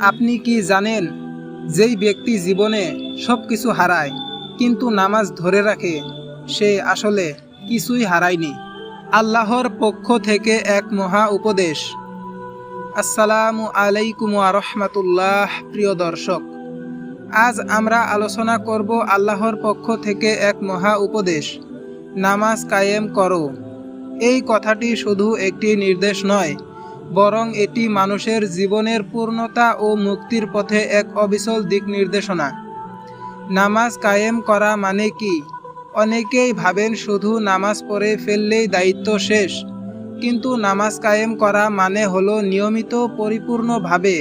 আপনি কি জানেন, যেই ব্যক্তি জীবনে সব কিছু হারায়, কিন্তু নামাজ ধরে রাখে, সে আসলে কিছুই হারায়নি। আল্লাহর পক্ষ থেকে এক মহা উপদেশ। আসসালামু আলাইকুম রহমাতুল্লাহ, প্রিয় দর্শক। আজ আমরা আলোচনা করব আল্লাহর পক্ষ থেকে এক মহা উপদেশ, নামাজ কায়েম করো। এই কথাটি শুধু একটি নির্দেশ নয় বরং এটি মানুষের জীবনের পূর্ণতা ও মুক্তির পথে এক অবিচল দিক নির্দেশনা। নামাজ কায়েম করা মানে কি? অনেকেই ভাবেন শুধু নামাজ পড়ে ফেললেই দায়িত্ব শেষ, কিন্তু নামাজ কায়েম করা মানে হলো নিয়মিত পরিপূর্ণভাবে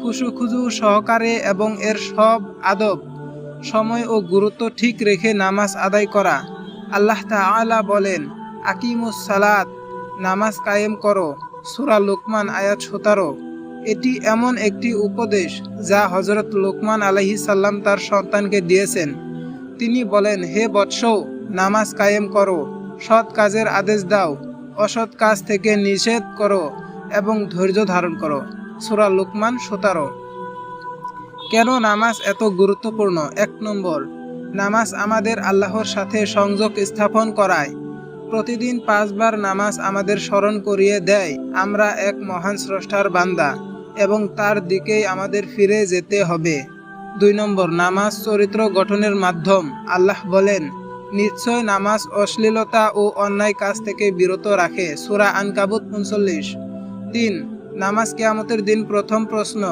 খুশুখুজু সহকারে এবং এর সব আদব, সময় ও গুরুত্ব ঠিক রেখে নামাজ আদায় করা। আল্লাহ তাআলা বলেন, আকিমুস সালাত নামাজ কায়েম করো। সুরা লোকমান আয়াত সতেরো। এটি এমন একটি উপদেশ যা হজরত লোকমান আলহি সাল্লাম তার সন্তানকে দিয়েছেন। তিনি বলেন, হে বৎস, নামাজ কায়েম করো, সৎ কাজের আদেশ দাও, অসৎ কাজ থেকে নিষেধ করো এবং ধৈর্য ধারণ করো। সুরা লোকমান সতেরো। কেন নামাজ এত গুরুত্বপূর্ণ? এক নম্বর, নামাজ আমাদের আল্লাহর সাথে সংযোগ স্থাপন করায়। প্রতিদিন পাঁচবার নামাজ আমাদের স্মরণ করিয়ে দেয়। আমরা এক মহান স্রষ্টার বান্দা এবং তার দিকেই আমাদের ফিরে যেতে হবে। দুই নম্বর, নামাজ চরিত্র গঠনের মাধ্যম। আল্লাহ বলেন, নিশ্চয় নামাজ অশ্লীলতা ও অন্যায় কাজ থেকে বিরত রাখে। সুরা আনকাবুত উনচল্লিশ। তিন, নামাজ কেয়ামতের দিন প্রথম প্রশ্ন।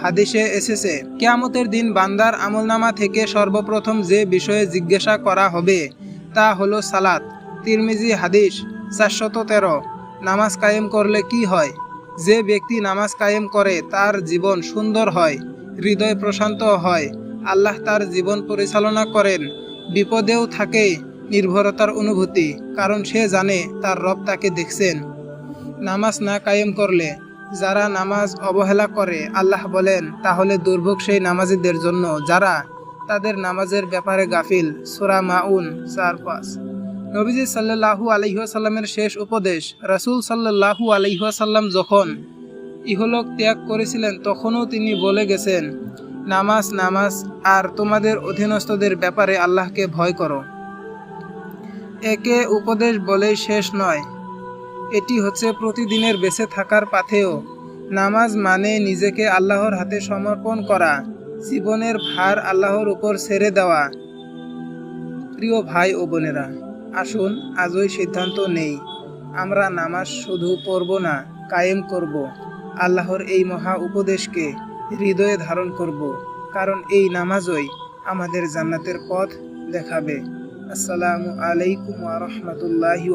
হাদিসে এসেছে, কেয়ামতের দিন বান্দার আমলনামা থেকে সর্বপ্রথম যে বিষয়ে জিজ্ঞাসা করা হবে তা হলো সালাত। তিরমিজি হাদিস, চারশত তেরো। নামাজ কায়েম করলে কি হয়? যে ব্যক্তি নামাজ কায়েম করে, তার জীবন সুন্দর হয়, হৃদয় প্রশান্ত হয়, আল্লাহ তার জীবন পরিচালনা করেন। বিপদেও থাকে নির্ভরতার অনুভূতি, কারণ সে জানে তার রব তাকে দেখছেন। নামাজ না কায়েম করলে, যারা নামাজ অবহেলা করে, আল্লাহ বলেন, তাহলে দুর্ভোগ সেই নামাজিদের জন্য, যারা তাদের নামাজের ব্যাপারে গাফিল। সুরা মাউন চার পাঁচ। নবীজি সাল্লাহু আলহিহাসাল্লামের শেষ উপদেশ, রাসুল সাল্লাহু আলহিহাসাল্লাম যখন ইহলোক ত্যাগ করেছিলেন, তখনও তিনি বলে গেছেন, নামাজ নামাজ, আর তোমাদের অধীনস্থদের ব্যাপারে আল্লাহকে ভয় করো। একে উপদেশ বলেই শেষ নয়। এটি হচ্ছে প্রতিদিনের বেঁচে থাকার পাথেও নামাজ মানে নিজেকে আল্লাহর হাতে সমর্পণ করা, জীবনের ভার আল্লাহর উপর ছেড়ে দেওয়া। প্রিয় ভাই ও বোনেরা আসুন, আজই সিদ্ধান্ত নেই। আমরা নামাজ শুধু পড়ব না, কায়েম করব। আল্লাহর এই মহা উপদেশকে হৃদয়ে ধারণ করব, কারণ এই নামাজই আমাদের জান্নাতের পথ দেখাবে। আসসালামু আলাইকুম আ রহমতুল্লাহি